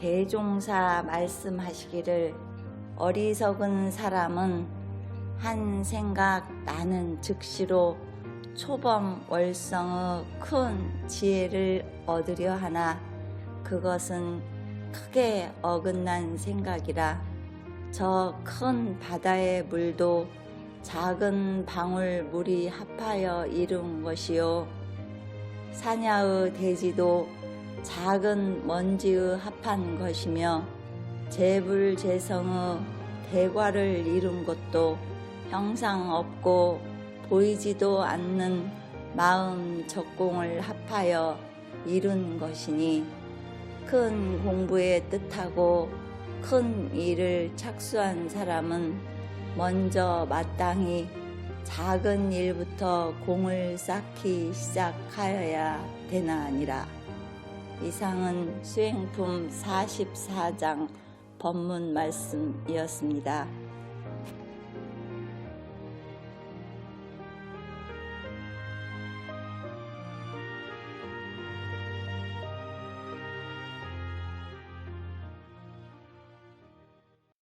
대종사 말씀하시기를 어리석은 사람은 한 생각 나는 즉시로 초범 월성의 큰 지혜를 얻으려 하나 그것은 크게 어긋난 생각이라 저 큰 바다의 물도 작은 방울 물이 합하여 이룬 것이요. 사냐의 대지도 작은 먼지의 합한 것이며 재불재성의 대과를 이룬 것도 형상 없고 보이지도 않는 마음 적공을 합하여 이룬 것이니 큰 공부에 뜻하고 큰 일을 착수한 사람은 먼저 마땅히 작은 일부터 공을 쌓기 시작하여야 되나 아니라 이상은 수행품 44장 법문 말씀이었습니다.